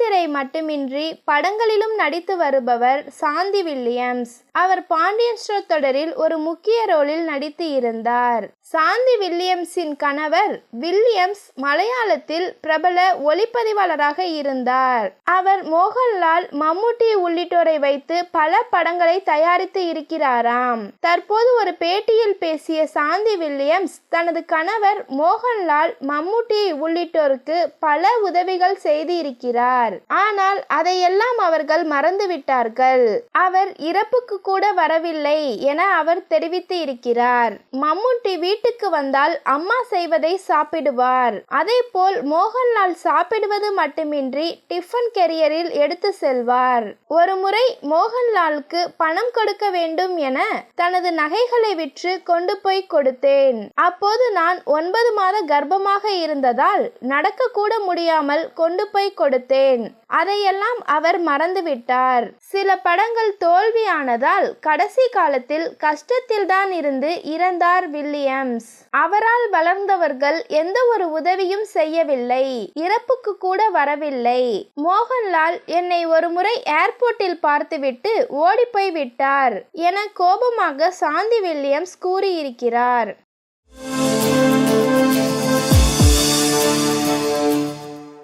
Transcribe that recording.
திரை மட்டுமின்றி படங்களிலும் நடித்து வருபவர் சாந்தி வில்லியம்ஸ். அவர் பாண்டியன் ஸ்டோர் தொடரில் ஒரு முக்கிய ரோலில் நடித்து இருந்தார். சாந்தி வில்லியம்ஸின் கணவர் வில்லியம்ஸ் மலையாளத்தில் பிரபல ஒளிப்பதிவாளராக இருந்தார். அவர் மோகன்லால் மம்முட்டி உள்ளிட்டோரை வைத்து பல படங்களை தயாரித்து இருக்கிறாராம். தற்போது ஒரு பேட்டியில் பேசிய சாந்தி வில்லியம்ஸ் தனது கணவர் மோகன்லால் மம்முட்டி உள்ளிட்டோருக்கு பல உதவிகள் செய்து இருக்கிறார் ஆனால் அதையெல்லாம் அவர்கள் மறந்துவிட்டார்கள் அவர் இறப்புக்கு கூட வரவில்லை என அவர் தெரிவித்து இருக்கிறார். மம்முட்டி வீட்டுக்கு வந்தால் அம்மா செய்வதை சாப்பிடுவார். அதே போல் மோகன்லால் சாப்பிடுவது மட்டுமின்றி டிஃபன் கெரியரில் எடுத்து செல்வார். ஒருமுறை மோகன்லாலுக்கு பணம் கொடுக்க வேண்டும் என தனது நகைகளை விற்று கொண்டு போய் கொடுத்தேன். அப்போது நான் ஒன்பது மாத கர்ப்பமாக இருந்ததால் நடக்க கூட முடியாமல் கொண்டு போய் கொடுத்தேன். அதையெல்லாம் அவர் மறந்துவிட்டார். சில படங்கள் தோல்வியானதால் கடைசி காலத்தில் கஷ்டத்தில்தான் இருந்து இறந்தார் வில்லியம்ஸ். அவரால் வளர்ந்தவர்கள் எந்த ஒரு உதவியும் செய்யவில்லை. இறப்புக்கு கூட வரவில்லை. மோகன்லால் என்னை ஒரு முறை ஏர்போர்ட்டில் பார்த்துவிட்டு ஓடிப்போய் விட்டார் என கோபமாக சாந்தி வில்லியம்ஸ் கூறியிருக்கிறார்.